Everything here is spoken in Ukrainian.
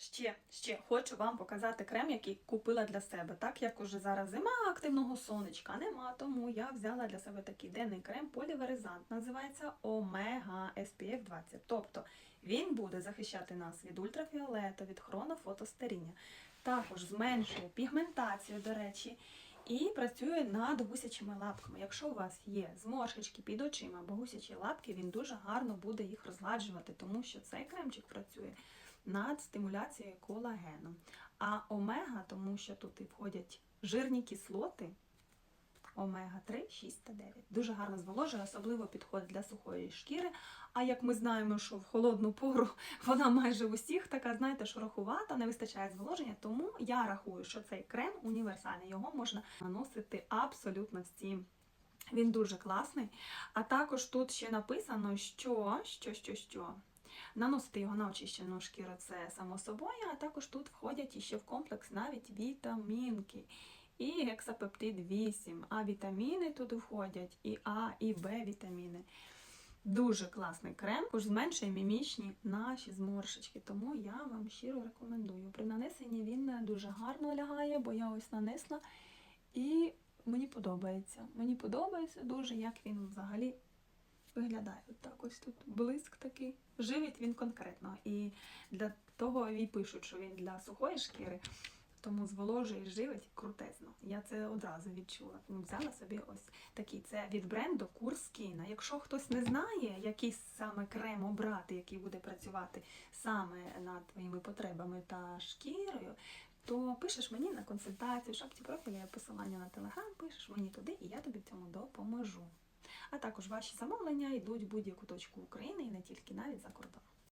Ще, ще хочу вам показати крем, який купила для себе. Так як уже зараз зима активного сонечка нема, тому я взяла для себе такий денний крем поліверизант. Називається Omega SPF 20. Тобто він буде захищати нас від ультрафіолету, від хронофотостаріння. Також зменшує пігментацію, до речі, і працює над гусячими лапками. Якщо у вас є зморшечки під очима або гусячі лапки, він дуже гарно буде їх розгладжувати, тому що цей кремчик працює над стимуляцією колагену. А омега, тому що тут і входять жирні кислоти. Омега 3, 6 та 9. Дуже гарно зволожує, особливо підходить для сухої шкіри. А як ми знаємо, що в холодну пору вона майже в усіх така, знаєте, шорохувата, не вистачає зволоження. Тому я рахую, що цей крем універсальний, його можна наносити абсолютно всім. Він дуже класний. А також тут ще написано, що, що, що, що. Наносити його на очищену шкіру це само собою, а також тут входять іще в комплекс навіть вітамінки і гексапептид 8. А вітаміни тут входять і А, і Б вітаміни. Дуже класний крем, також зменшує мімічні наші зморшечки, тому я вам щиро рекомендую. При нанесенні він дуже гарно лягає, бо я ось нанесла і мені подобається. Мені подобається дуже, як він взагалі виглядає. От так ось тут блиск такий. Живить він конкретно. І для того і пишуть, що він для сухої шкіри, тому зволожує і живить крутезно. Я це одразу відчула. Взяла собі ось такий. Це від бренду Курскіна. Якщо хтось не знає, який саме крем обрати, який буде працювати саме над твоїми потребами та шкірою, то пишеш мені на консультацію, в шапці профіля посилання на телеграм, пишеш мені туди, і я тобі в цьому допоможу. А також ваші замовлення йдуть в будь-яку точку України і не тільки навіть за кордон.